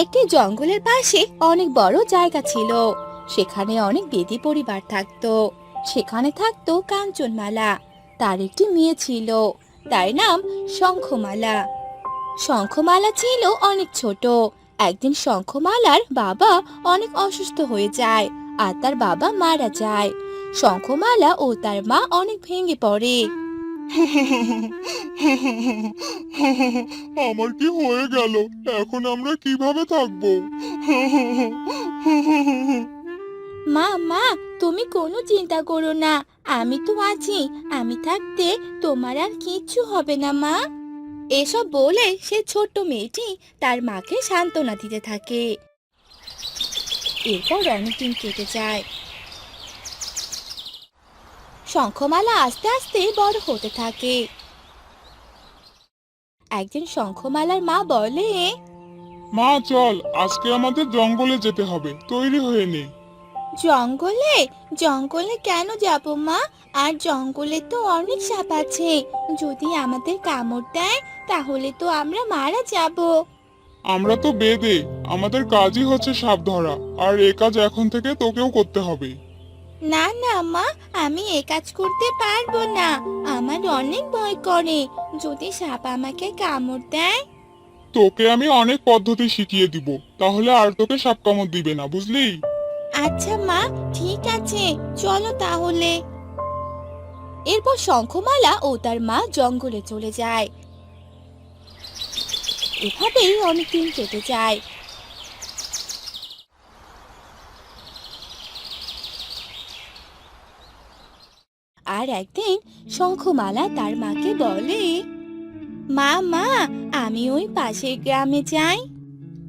একটি জঙ্গলের পাশে অনেক বড় জায়গা ছিল। সেখানে অনেক বেদি পরিবার থাকতো। সেখানে থাকতো কাঞ্চনমালা। তার একটি মেয়ে ছিল। তার নাম শঙ্খমালা। শঙ্খমালা ছিল অনেক ছোট। একদিন শঙ্খমালার বাবা অনেক অসুস্থ হয়ে যায় আর তার বাবা মারা যায়। শঙ্খমালা ও তার মা অনেক ভেঙে পড়ে। আমার কি হয়ে গেল? এখন আমরা কীভাবে থাকব? মা মা, তুমি কোনো চিন্তা করো না। আমি তো আছি। আমি থাকতে তোমার আর কিচ্ছু হবে না, মা। এসব বলে সে ছোট্ট মেয়েটি তার মাকে সান্ত্বনা দিতে থাকে। এরপর অনেকদিন কেটে যায়। শঙ্খমালা আস্তে আস্তে বড় হতে থাকে। একদিন শঙ্খমালার মা বলে মা চল আজকে আমাদের জঙ্গলে যেতে হবে তৈরি হয়ে নে। জঙ্গলে? জঙ্গলে কেন যাব মা? আর জঙ্গলে তো অনেক সাপ আছে। যদি আমাদের কামড় দেয় তাহলে তো আমরা মারা যাব। আমরা তো বেদে আমাদের কাজই হচ্ছে সাপ ধরা আর এ কাজ এখন থেকে তোকেও করতে হবে। না না মা আমি এ কাজ করতে পারব না। আমার অনেক ভয় করে। যদি সাপ আমাকে কামড় দেয়? তোকে আমি অনেক পদ্ধতি শিখিয়ে দিব। তাহলে আর তোকে সাপ কামড় দিবে না বুঝলি? আচ্ছা মা ঠিক আছে। চলো তাহলে। এরপর শঙ্খমালা ও তার মা জঙ্গলে চলে যায়। এভাবেই অনেকদিন কেটে যায়। আর একদিন শঙ্খমালা তার মাকে বলে মা মা আমি ওই পাশের গ্রামে যাই।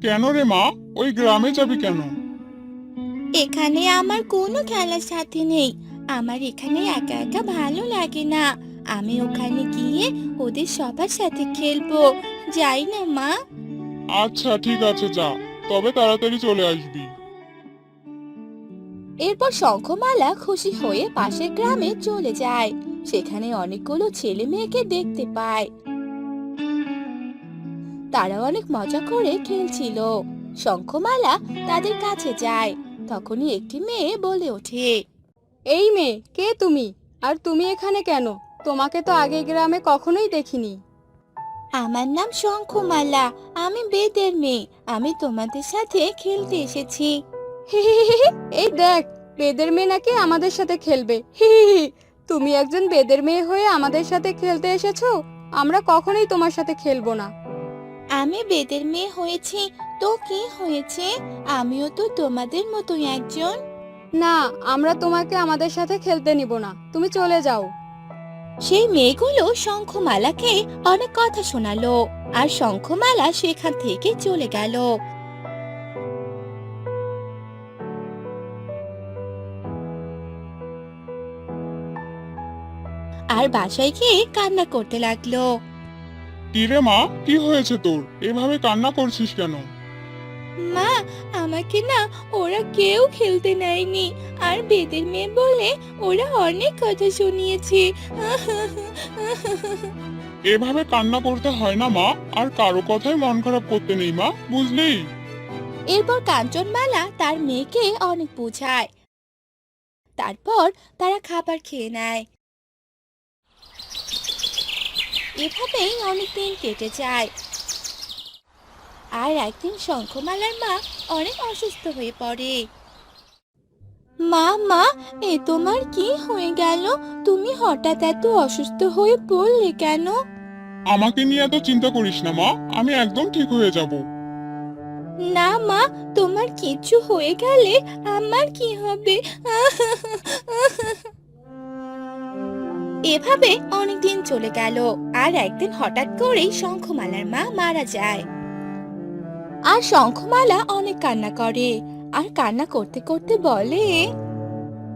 কেন রে মা? ওই গ্রামে যাবি কেন? এখানে আমার কোনো খেলার সাথে নেই। আমার এখানে একা একা ভালো লাগে না। আমি ওখানে গিয়ে ওদের সবার সাথে খেলব। যাই না মা। আচ্ছা ঠিক আছে যা। তবে তাড়াতাড়ি চলে আসবি। এরপর শঙ্খমালা খুশি হয়ে পাশের গ্রামে চলে যায়। সেখানে অনেকগুলো ছেলে মেয়েকে দেখতে পায়। তারা অনেক মজা করে খেলছিল। শঙ্খমালা তাদের কাছে যায়। তখনই একটি মেয়ে বলে ওঠে, এই মেয়ে, কে তুমি? আর তুমি এখানে কেন? তোমাকে তো আগে গ্রামে কখনোই দেখিনি। আমার নাম শঙ্খমালা। আমি বেদের মেয়ে। আমি তোমাদের সাথে খেলতে এসেছি। এই দেখ বেদের মেয়ে নাকি আমাদের সাথে খেলবে। তুমি একজন বেদের মেয়ে হয়ে আমাদের সাথে খেলতে এসেছ? আমরা কখনোই তোমার সাথে খেলব না। আমি বেদের মেয়ে হয়েছি তো কি হয়েছে? আমিও তো তোমাদের মতোই একজন। না আমরা তোমাকে আমাদের সাথে খেলতে নিব না। তুমি চলে যাও। সেই মেয়েগুলো শঙ্খমালাকে অনেক কথা শোনালো আর শঙ্খমালা সেখান থেকে চলে গেল। আর বাসায় গিয়ে কান্না করতে লাগল। কি রে মা? কি হয়েছে তোর? এভাবে কান্না করছিস কেন? মা আমাকে না ওরা কেউ খেলতে নেয়নি আর বেদের মেয়ে বলে ওরা অনেক কথা শুনিয়েছে। এভাবে কান্না করতে হয় না মা। আর কারও কথাই মন খারাপ করতে নেই মা বুঝলি? এরপর কাঞ্চনমালা তার মেয়েকে অনেক বোঝায়। তারপর তারা খাবার খেয়ে নেয়। এভাবেই অনেকদিন কেটে যায়। আর একদিন শঙ্খমালার মা অনেক অসুস্থ হয়ে পড়ে। মা মা এ তোমার কি হয়ে গেল? তুমি হঠাৎ এত অসুস্থ হয়ে পড়লে কেন? আমাকে নিয়ে এত চিন্তা করিস না মা। আমি একদম ঠিক হয়ে যাব। না মা তোমার কিছু হয়ে গেলে আমার কি হবে? এভাবে অনেকদিন চলে গেল, আর একদিন হঠাৎ করেই শঙ্খমালার মা মারা যায়। আর শঙ্খমালা অনেক কান্না করে, আর কান্না করতে করতে বলে,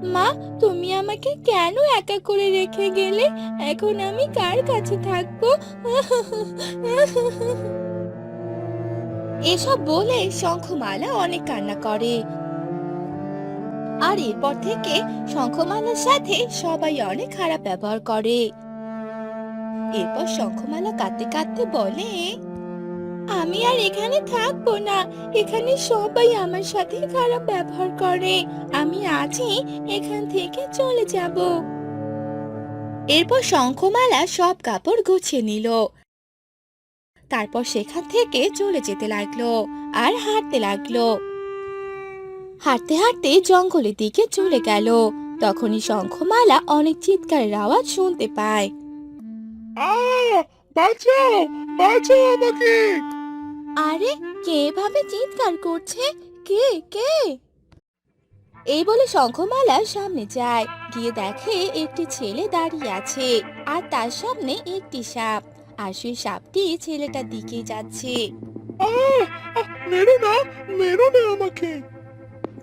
মা, তুমি আমাকে কেন একা করে রেখে গেলে? এখন আমি কার কাছে থাকব? এসব বলে শঙ্খমালা অনেক কান্না করে আর এরপর থেকে শঙ্খমালার সাথে সবাই অনেক খারাপ ব্যবহার করে। এরপর শঙ্খমালা কাঁদতে কাঁদতে বলে, আমি আর এখানে থাকব না। এখানে সবাই আমার সাথে খারাপ ব্যবহার করে। আমি আজই এখান থেকে চলে যাব। এরপর শঙ্খমালা সব কাপড় গুছিয়ে নিল। তারপর সেখান থেকে চলে যেতে লাগল আর হাঁটতে লাগল। হাঁটতে হাঁটতে জঙ্গলের দিকে চলে গেল। তখনই শঙ্খমালা অনেক চিৎকারের আওয়াজ শুনতে পায়। বাঁচাও বাঁচাও আমাকে। আরে কে এভাবে চিৎকার করছে? কে কে? এই বলে শঙ্খমালা সামনে যায়। গিয়ে দেখে একটি ছেলে দাঁড়িয়ে আছে আর তার সামনে একটি সাপ আর সেই সাপটি ছেলেটার দিকে যাচ্ছে। আহ আহ, মেরো না মেরো না আমাকে।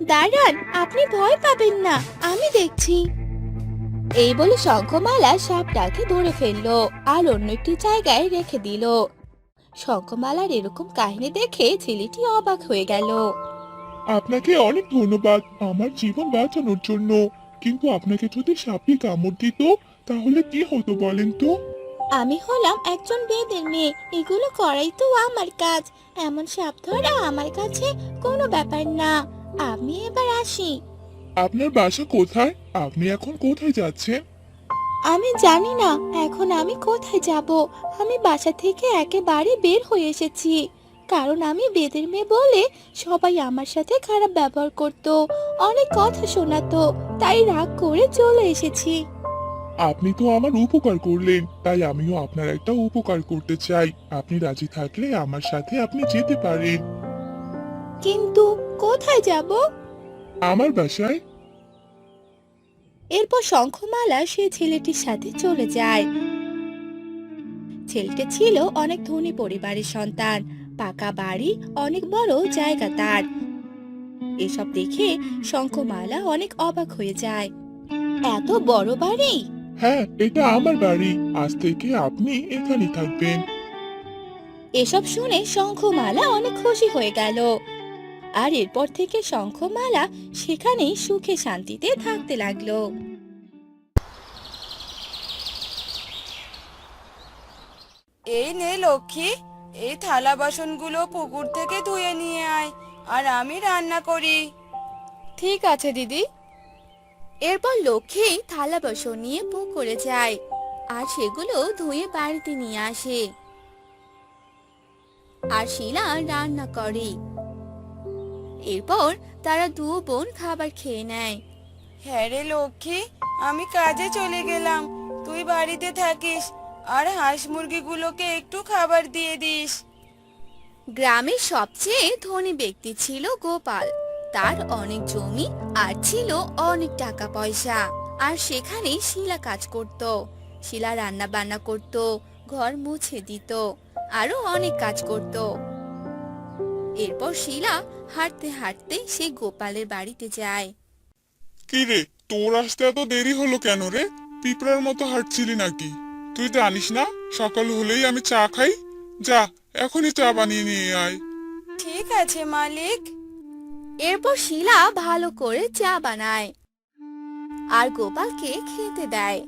দাঁড়ান আপনি ভয় পাবেন না আমি দেখছি। এই বলে শঙ্খমালা সাপটাকে ধরে ফেলল আর অন্য একটি জায়গায় রেখে দিল। শঙ্খমালার এরকম কাহিনী দেখে ছেলেটি অবাক হয়ে গেল। আপনাকে অনেক ধন্যবাদ আমার জীবন বাঁচানোর জন্য। কিন্তু আপনাকে যদি সাপে কামড় দিত তাহলে কি হতো বলেন তো? আমি হলাম একজন বেদের মেয়ে এগুলো করাই তো আমার কাজ। এমন সাপ ধরা আমার কাছে কোনো ব্যাপার না। আমি এবার আসি। আপনার বাসা কোথায়? আপনি এখন কোথায় যাচ্ছেন? আমি জানি না এখন আমি কোথায় যাব? আমি বাসা থেকে একেবারে বের হয়ে এসেছি। কারণ আমি বেদের মেয়ে বলে সবাই আমার সাথে খারাপ ব্যবহার করত। অনেক কথা শোনাতো তাই রাগ করে চলে এসেছি। আপনি তো আমার উপকার করলেন তাই আমিও আপনার একটা উপকার করতে চাই। আপনি রাজি থাকলে আমার সাথে আপনি যেতে পারেন। কিন্তু কোথায় যাব? আমার বাসায়। এরপর শঙ্খমালা সে ছেলেটির সাথে চলে যায়। ছেলেটি ছিল অনেক ধনী পরিবারের সন্তান পাকা বাড়ি অনেক বড় জায়গা তার। এসব দেখে শঙ্খমালা অনেক অবাক হয়ে যায়। এত বড় বাড়ি? হ্যাঁ এটা আমার বাড়ি। আজ থেকে আপনি এখানে থাকবেন। এসব শুনে শঙ্খমালা অনেক খুশি হয়ে গেল। আর এরপর থেকে শঙ্খমালা সেখানেই সুখে শান্তিতে থাকতে লাগল। এই নে লক্ষ্মী এই থালা বাসনগুলো পুকুর থেকে ধুয়ে নিয়ে আয় আর আমি রান্না করি। ঠিক আছে দিদি। এরপর লক্ষ্মী থালা বাসন নিয়ে পুকুরে যায় আর সেগুলো ধুয়ে বাড়িতে নিয়ে আসে। আর শিলা রান্না করে। এরপর তারা দু বোন খাবার খেয়ে নেয়। হ্যাঁ রে লক্ষ্মী আমি কাজে চলে গেলাম। তুই বাড়িতে থাকিস আর হাঁস মুরগিগুলোকে একটু খাবার দিয়ে দিস। গ্রামের সবচেয়ে ধনী ব্যক্তি ছিল গোপাল। তার অনেক জমি আর ছিল অনেক টাকা পয়সা। আর সেখানে শিলা কাজ করত। শিলা রান্না বান্না করত ঘর মুছে দিত আরও অনেক কাজ করত। এরপর শিলা হাঁটতে হাঁটতে সেই গোপালের বাড়িতে যায়। কি রে তোর আসতে এত দেরি হলো কেন রে? পিঁপড়ার মতো হাঁটছিলি নাকি? তুই জানিস না সকাল হলেই আমি চা খাই? যা এখনই চা বানিয়ে নিয়ে আয়। ঠিক আছে মালিক। এরপর শিলা ভালো করে চা বানায় আর গোপালকে খেতে দেয়।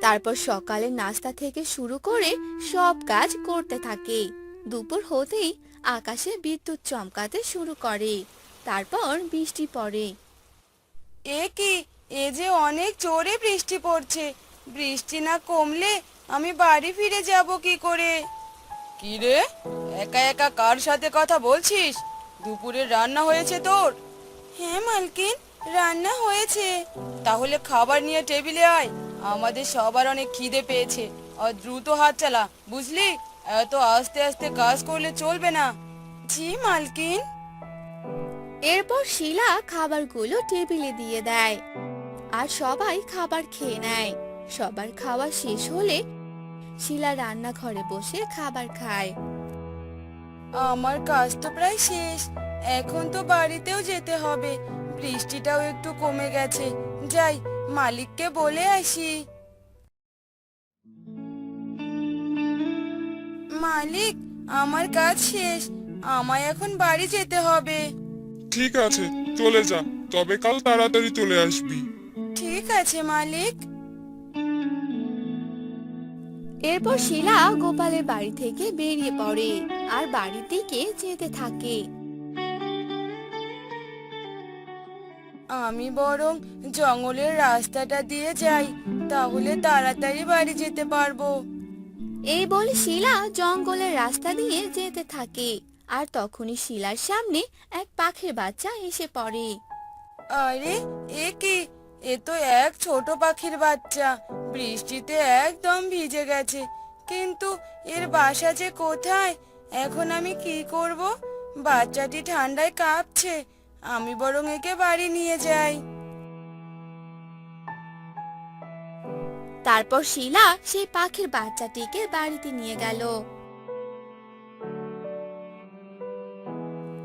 তারপর সকালে নাস্তা থেকে শুরু করে সব কাজ করতে থাকে। দুপুর হতেই আকাশে বিদ্যুৎ চমকাতে শুরু করে। তারপর বৃষ্টি পড়ে। এ কি? এ যে অনেক জোরে বৃষ্টি পড়ছে। বৃষ্টি না কমলে আমি বাড়ি ফিরে যাব কি করে? কি রে? একা একা কার সাথে কথা বলছিস? দুপুরে রান্না হয়েছে তোর? হ্যাঁ মালকিন রান্না হয়েছে। তাহলে খাবার নিয়ে টেবিলে আয়। আমাদের সবার অনেক খিদে পেয়েছে। আর দ্রুত হাত চালা বুঝলি? এত আস্তে আস্তে কাজ করলে চলবে না। জি মালকিন। এরপর শিলা খাবারগুলো টেবিলে দিয়ে দেয় আর সবাই খাবার খেয়ে নেয়। সবার খাওয়া শেষ হলে শিলা রান্নাঘরে বসে খাবার খায়। আমার কাজ তো প্রায় শেষ। এখন তো বাড়িতেও যেতে হবে। বৃষ্টিটাও একটু কমে গেছে। যাই মালিককে বলে আসি। মালিক আমার কাজ শেষ। আমায় এখন বাড়ি যেতে হবে। ঠিক আছে চলে যা। তবে কাল তাড়াতাড়ি চলে আসবি। ঠিক আছে মালিক। এরপর শিলা গোপালের বাড়ি থেকে বেরিয়ে পড়ে আর বাড়ির দিকে যেতে থাকে। আমি বরং জঙ্গলের রাস্তাটা দিয়ে যাই তাহলে তাড়াতাড়ি বাড়ি যেতে পারব। এই বলে শিলা জঙ্গলের রাস্তা দিয়ে যেতে থাকে। আর তখনই শিলার সামনে এক পাখির বাচ্চা এসে পড়ে। আরে, এ কি? এ তো এক ছোট পাখির বাচ্চা। বৃষ্টিতে একদম ভিজে গেছে। কিন্তু এর বাসা যে কোথায়? এখন আমি কি করব? বাচ্চাটি ঠান্ডায় কাঁপছে। আমি বরং একে বাড়ি নিয়ে যাই। তারপর শিলা সেই পাখির বাচ্চাটিকে বাড়িতে নিয়ে গেল।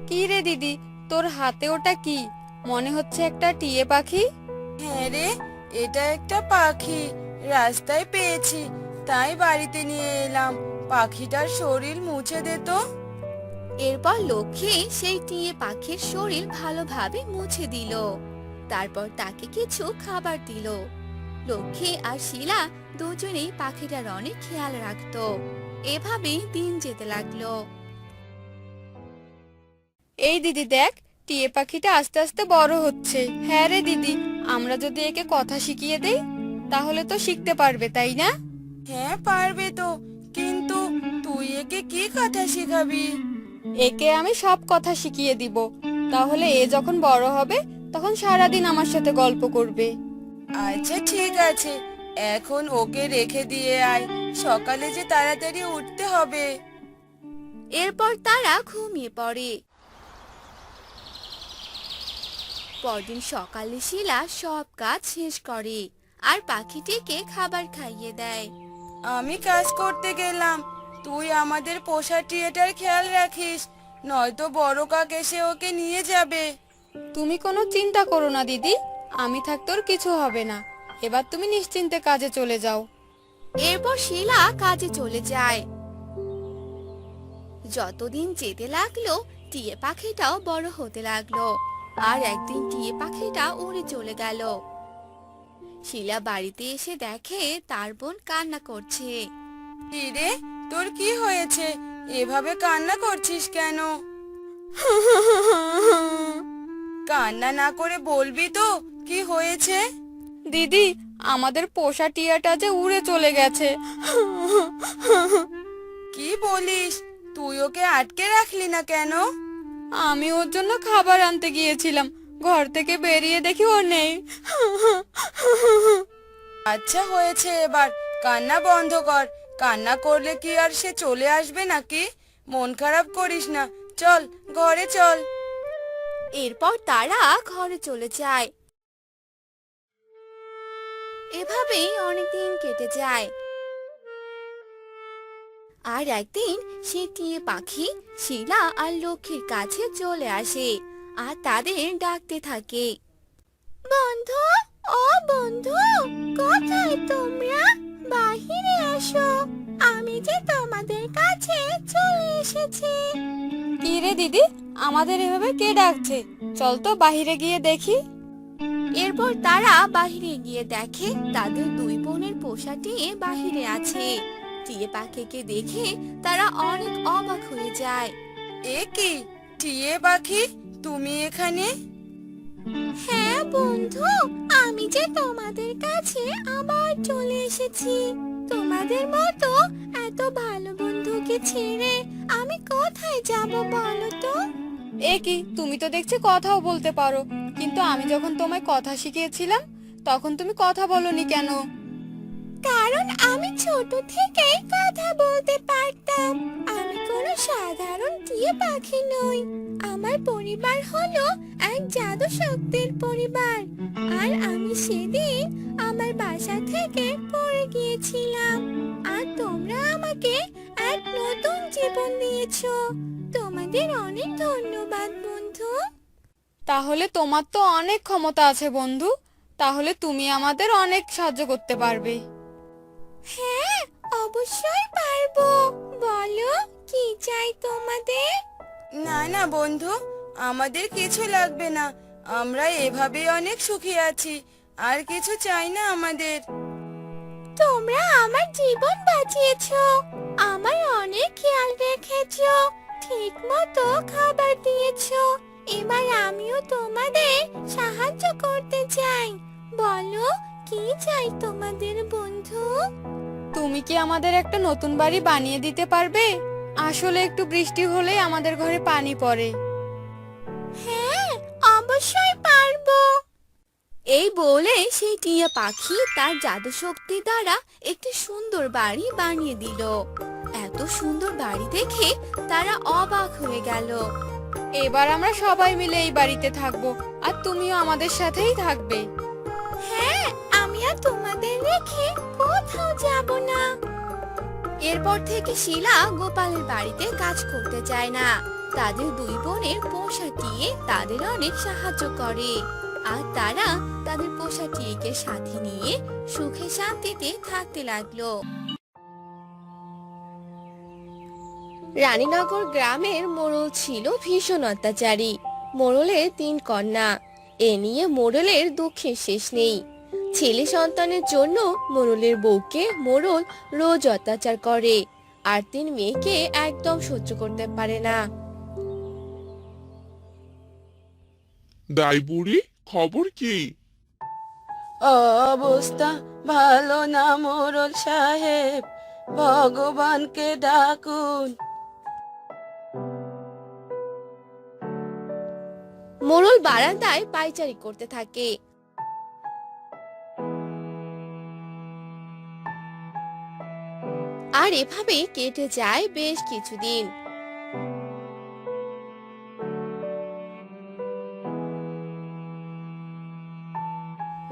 কি রে দিদি তোর হাতে ওটা কি? মনে হচ্ছে একটা টিয়ে পাখি। হ্যাঁ রে এটা একটা পাখি। রাস্তায় পেয়েছি তাই বাড়িতে নিয়ে এলাম। পাখিটার শরীর মুছে দে তো। এরপর লক্ষ্মী সেই টিয়ে পাখির শরীর ভালোভাবে মুছে দিল। তারপর তাকে কিছু খাবার দিল। লক্ষ্মী আর শিলা দুজনেই পাখিটার অনেক খেয়াল রাখতো। এভাবেই দিন যেতে লাগল। এই দিদি দেখ টিয়ে পাখিটা আস্তে আস্তে বড় হচ্ছে। হ্যাঁ রে দিদি আমরা যদি একে কথা শিখিয়ে দেই তাহলে তো শিখতে পারবে তাই না? হ্যাঁ পারবে তো। কিন্তু তুই একে কি কথা শেখাবি? একে আমি সব কথা শিখিয়ে দিব। তাহলে এ যখন বড় হবে তখন সারাদিন আমার সাথে গল্প করবে। আচ্ছা ঠিক আছে। এখন ওকে রেখে দিয়ে আয়। সকালে যে তাড়াতাড়ি উঠতে হবে। এরপর তারা ঘুমিয়ে পড়ে। পরদিন সকালে শিলা সব কাজ শেষ করে আর পাখিটিকে খাবার খাইয়ে দেয়। আমি কাজ করতে গেলাম। তুই আমাদের পোষা টিয়েটার খেয়াল রাখিস নয়তো বড় কাক এসে ওকে নিয়ে যাবে। তুমি কোনো চিন্তা করো না দিদি। আমি থাকতে ওর কিছু হবে না। এবার তুমি নিশ্চিন্তে কাজে চলে যাও। এরপর শিলা কাজে চলে যায়। যতদিন যেতে লাগল টিয়ে পাখিটাও বড় হতে লাগল। আর একদিন টিয়ে পাখিটা উড়ে চলে গেল। শিলা বাড়িতে এসে দেখে তার বোন কান্না করছে। রে? তোর কি হয়েছে? এভাবে কান্না করছিস কেন? কান্না না করে বলবি তো? কি হয়েছে? দিদি, আমাদের পোষা টিয়াটা যে উড়ে চলে গেছে। কি বলিস? তুই ওকে আটকে রাখলি না কেন? আমি ওর জন্য খাবার আনতে গিয়েছিলাম। ঘর থেকে বেরিয়ে দেখি ও নেই। আচ্ছা হয়েছে এবার। কান্না বন্ধ কর। কান্না করলে কি আর সে চলে আসবে নাকি? মন খারাপ করিস না। চল, ঘরে চল। এরপর তারা ঘরে চলে যায়। এভাবেই অনেকদিন কেটে যায়। আর একদিন সে টিয়ে পাখি, শিলা আর লক্ষ্মীর কাছে চলে আসে আর তাদের ডাকতে থাকে। বন্ধু, ও বন্ধু, কোথায় তোমরা? বাহিরে আসো আমি যে তোমাদের কাছে চলে এসেছি। কি রে দিদি, আমাদের এভাবে কে ডাকছে? চল তো বাহিরে গিয়ে দেখি। এরপর তারা বাহিরে গিয়ে দেখে তাদের দুই বোনের পোষা টিয়ে বাহিরে আছে। টিয়ে পাখিকে দেখে তারা অনেক অবাক হয়ে যায়। এ কি? টিয়ে পাখি তুমি এখানে? হ্যাঁ বন্ধু আমি যে তোমাদের কাছে আবার চলে এসেছি। তোমাদের মতো এত ভালো বন্ধুকে ছেড়ে আমি কোথায় যাব বলো তো? এ কি, তুমি তো দেখছি কথাও বলতে পারো। কিন্তু আমি যখন তোমায় কথা শিখিয়েছিলাম, তখন তুমি কথা বলনি কেন? কারণ আমি ছোট থেকেই কথা বলতে পারতাম। কোনো সাধারণ টিয়ে পাখি নই। আমার পরিবার হলো এক জাদু শক্তির পরিবার। আর আমি সেদিন আমার বাসা থেকে পড়ে গিয়েছিলাম। আর তোমরা আমাকে এক নতুন জীবন দিয়েছ। তোমাদের অনেক ধন্যবাদ বন্ধু। তাহলে তোমার তো অনেক ক্ষমতা আছে বন্ধু। তাহলে তুমি আমাদের অনেক সাহায্য করতে পারবে। হ্যাঁ অবশ্যই পারব। বলো কি চাই তোমাদের? না না বন্ধু আমাদের কিছু লাগবে না। আমরা এভাবেই অনেক সুখী আছি আর কিছু চাই না আমাদের। তোমরা আমার জীবন বাঁচিয়েছো আমার অনেক খেয়াল রেখেছো ঠিক মতো খাবার দিয়েছ। এবার আমিও তোমাদের সাহায্য করতে চাই। বলো কি চাই তোমাদের বন্ধু? তুমি কি আমাদের একটা নতুন বাড়ি বানিয়ে দিতে পারবে? আসলে একটু বৃষ্টি হলেই আমাদের ঘরে পানি পড়ে। হ্যাঁ অবশ্যই পারব। এই বলে সেই টিয়া পাখি তার জাদু শক্তি দ্বারা একটি সুন্দর বাড়ি বানিয়ে দিল। এত সুন্দর বাড়ি দেখে তারা অবাক হয়ে গেল। এবার আমরা সবাই মিলে এই বাড়িতে থাকব আর তুমিও আমাদের সাথেই থাকবে। হ্যাঁ আমি আর তোমাদের রেখে কোথাও যাব না। এরপর থেকে শিলা গোপালের বাড়িতে কাজ করতে চায় না। তাদের দুই বোনের পোষা টিয়ে তাদের অনেক সাহায্য করে। আর তারা তাদের টিয়েকে সাথে নিয়ে সুখে শান্তিতে থাকতে লাগল। রানীনগর গ্রামের মোড়ল ছিল ভীষণ অত্যাচারী। মোড়লের তিন কন্যা। এ নিয়ে মোড়লের দুঃখের শেষ নেই। ছেলে সন্তানের জন্য মোড়লের বউকে মোড়ল রোজ অত্যাচার করে আর তিন মেয়েকে একদম সহ্য করতে পারে না। দাই বুড়ি খবর কি? অবস্থা ভালো না মোরল সাহেব ভগবানকে ডাকুন। মোড়ল বারান্দায় পাইচারি করতে থাকে আর এভাবে কেটে যায় বেশ কিছুদিন।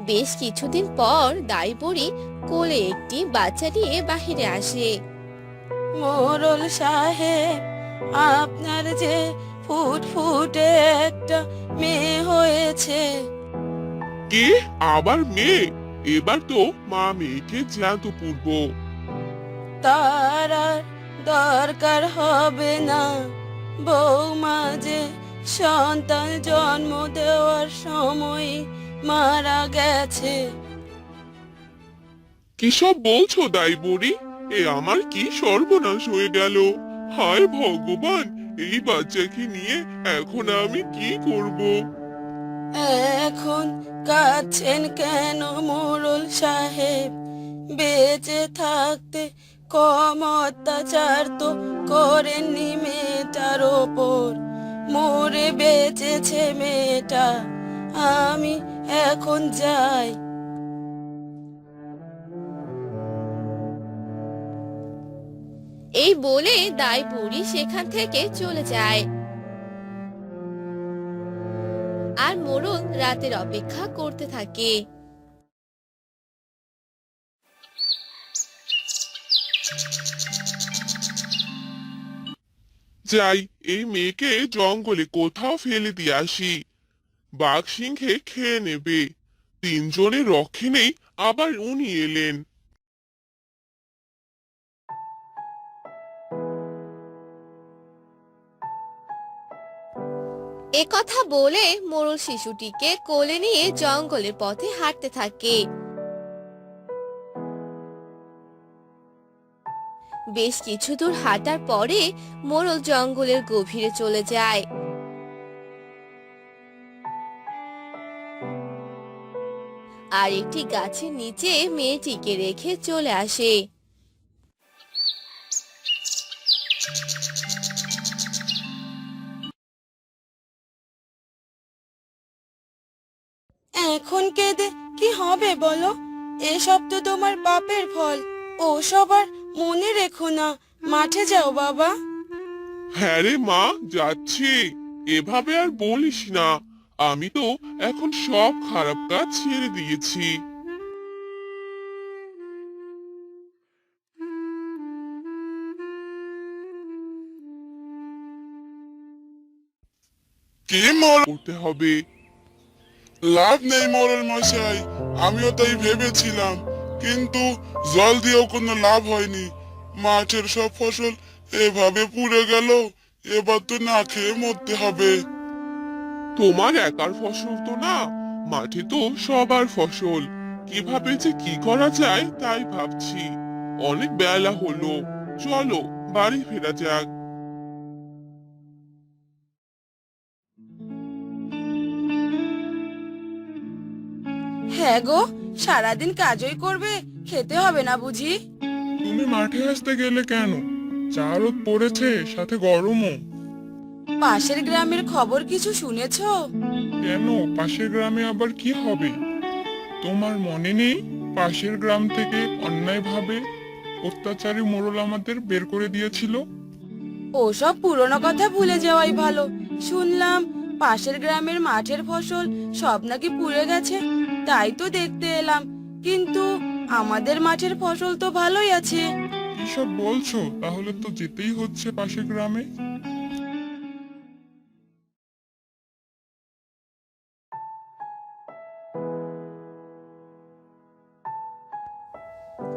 বেশ কিছুদিন পর দাই কোলে একটি বাচ্চা নিয়ে বাহিরে আসে। মোরল সাহেব আপনার যে ফুটফুটে একটা মেয়ে হয়েছে। কি? আবার মেয়ে? এবার তো মা মেয়েকে জ্যান্ত পূর্ব। তার দরকার হবে না। বৌমা যে সন্তান জন্ম দেওয়ার সময় মারা গেছে। কিসব বলছো দাই বুড়ি এ আমার কি সর্বনাশ হয়ে গেল? হায় ভগবান এই বাচ্চাকে নিয়ে এখন আমি কি করব? এখন কাঁদছেন কেন মোরল সাহেব? বেঁচে থাকতে কম অত্যাচার তো করেননি মেয়েটার ওপর। মরে বেঁচেছে মেয়েটা, আমি এখন যাই। এই বলে দায় বুড়ি সেখান থেকে চলে যায়। আর মোড়ল রাতের অপেক্ষা করতে থাকে। যাই, এই মেয়েকে জঙ্গলে কোথাও ফেলে দিয়ে আসি। বাঘ সিংহে খেয়ে নেবে। তিনজনের রক্ষে নেই আবার উনি এলেন। এ কথা বলে মোড়ল শিশুটিকে কোলে নিয়ে জঙ্গলের পথে হাঁটতে থাকে। বেশ কিছু দূর হাঁটার পরে মোড়ল জঙ্গলের গভীরে চলে যায়। আর একটি গাছের নিচে মেয়েটিকে রেখে চলে আসে। এখন কেঁদে কি হবে বলো? এসব তো তোমার পাপের ফল। ও সবার মনে রেখো না। মাঠে যাও, বাবা। হ্যাঁ রে মা, যাচ্ছি। এভাবে আর বলিস না। আমি তো এখন সব খারাপ কাজ ছেড়ে দিয়েছি। কি মর করতে হবে। লাভ নেই মরল মশাই। আমিও তাই ভেবেছিলাম। কিন্তু জল দিয়েও কোনো লাভ হয়নি। মাঠের সব ফসল এভাবে পুড়ে গেল এবার তো না খেয়ে মরতে হবে। তোমার একার ফসল তো না মাঠে তো সবার ফসল। কীভাবে যে কি করা যায় তাই ভাবছি। অনেক বেলা হলো চলো বাড়ি ফেরা যাক। হ্যাঁ গো সারাদিন কাজই করবে খেতে হবে না বুঝি? তুমি মাঠে আসতে গেলে কেন? চা রোদ পড়েছে সাথে গরমও। পাশের গ্রামের খবর কিছু শুনেছো? কেন? পাশের গ্রামে আবার কি হবে? তোমার মনে নেই? পাশের গ্রাম থেকে অন্যায়ভাবে অত্যাচারী মোড়ল আমাদের বের করে দিয়েছিল? ওসব পুরনো কথা ভুলে যাওয়াই ভালো। শুনলাম পাশের গ্রামের মাঠের ফসল সব নাকি পুড়ে গেছে। তাই তো দেখতে এলাম। কিন্তু আমাদের মাঠের ফসল তো ভালোই আছে। এসব বলছো? তাহলে তো যেতেই হচ্ছে পাশের গ্রামে।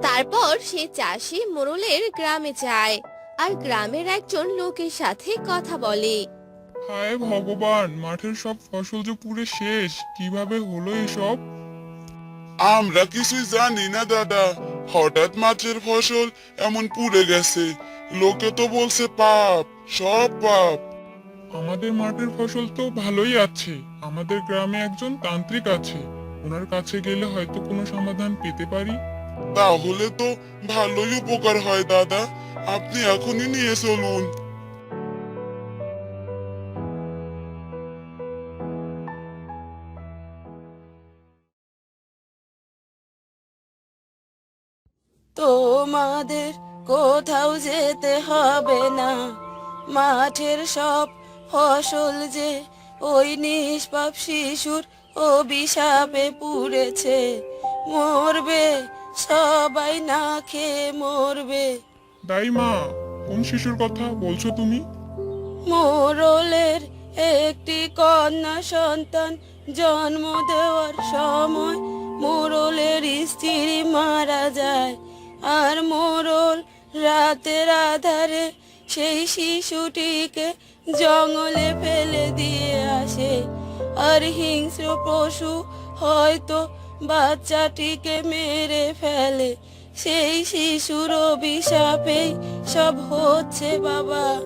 তারপর সে চাষি মোড়লের গ্রামে যায় আর গ্রামের একজন লোকের সাথে কথা বলে। হায় ভগবান মাঠের সব ফসল যে পুরে শেষ কীভাবে হলো এসব? আমরা কিছুই জানি না দাদা। হঠাৎ মাছের ফসল এমন পুড়ে গেছে। লোকে তো বলছে পাপ সব পাপ। আমাদের মাঠের ফসল তো ভালোই আছে। আমাদের গ্রামে একজন তান্ত্রিক আছে। ওনার কাছে গেলে হয়তো কোনো সমাধান পেতে পারি। তাহলে তো ভালোই উপকার হয় দাদা। আপনি এখনই নিয়ে চলুন। তোমাদের কোথাও যেতে হবে না। মাঠের সব ফসল যে ওই নিষ্পাপ শিশুর অভিশাপে পুড়েছে মরবে সবাই না খেয়ে মরবে। দাইমা কোন শিশুর কথা বলছো তুমি? মোরলের একটি কন্যা সন্তান জন্ম দেওয়ার সময় মোরলের স্ত্রী মারা যায়। আর মোরল রাতের আধারে সেই শিশুটিকে জঙ্গলে ফেলে দিয়ে আসে। আর হিংস্র পশু হয়তো বাচ্চাটিকে মেরে ফেলে। সেই শিশুর অভিশাপেই সব হচ্ছে বাবা।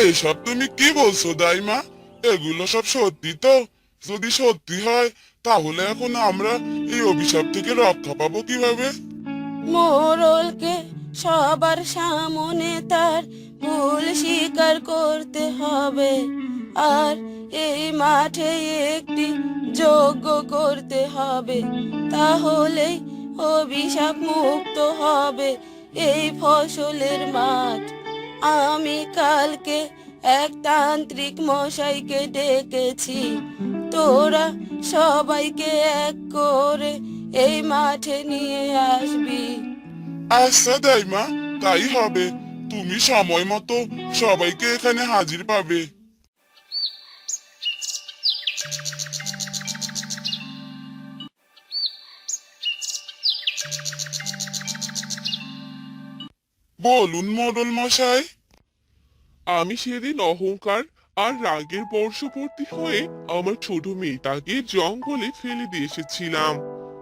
এইসব তুমি কি বলছো দাইমা? এগুলো সব সত্যি তো। যদি সত্যি হয়, তাহলে এখন আমরা এই অভিশাপ থেকে রক্ষা পাবো কীভাবে? মোরলকে সবার সামনে তার ভুল স্বীকার করতে হবে। আর এই মাঠে একটি যোগ্য করতে হবে। তাহলেই অভিশাপ মুক্ত হবে এই ফসলের মাঠ। আমি কালকে এক তান্ত্রিক মশাইকে ডেকেছি। তোরা সবাইকে এক করে এই মাঠে নিয়ে আসবি আচ্ছা দাইমা তাই হবে তুমি সময় মতো সবাইকে এখানে হাজির পাবে বলুন মোড়ল মশাই আমি সেদিন অহংকার আর রাগের বর্ষবর্তী হয়ে আমার ছোট মেয়েটাকে জঙ্গলে ফেলে দিয়ে এসেছিলাম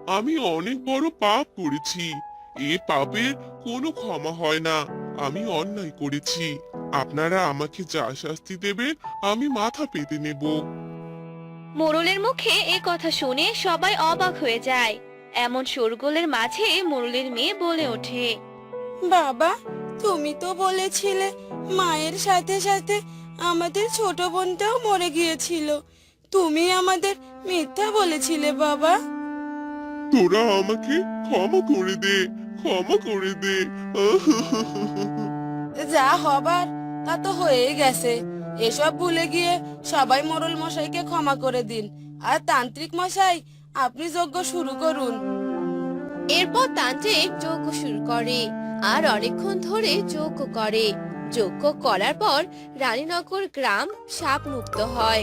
আমি অনেক বড় পাপ করেছি। এ পাপের কোনো ক্ষমা হয় না। আমি অন্যায় করেছি। আপনারা আমাকে যা শাস্তি দেবেন আমি মাথা পেতে নেব। মোড়লের মুখে এ কথা শুনে সবাই অবাক হয়ে যায়। এমন শোরগোলের মাঝে মোড়লের মেয়ে বলে ওঠে। বাবা তুমি তো বলেছিলে মায়ের সাথে সাথে আমাদের ছোট বোনটাও মরে গিয়েছিল। তুমি আমাদের মিথ্যা বলেছিলে বাবা। তোরা আমাকে ক্ষমা করে দে ক্ষমা করে দে। যা হবার তা তো হয়ে গেছে। এসব ভুলে গিয়ে সবাই মোরল মশাইকে ক্ষমা করে দিন। আর তান্ত্রিক মশাই আপনি যজ্ঞ শুরু করুন। এরপর তান্ত্রিক যজ্ঞ শুরু করে আর অনেকক্ষণ ধরে যজ্ঞ করে। যজ্ঞ করার পর রানীনগর গ্রাম সাপ মুক্ত হয়।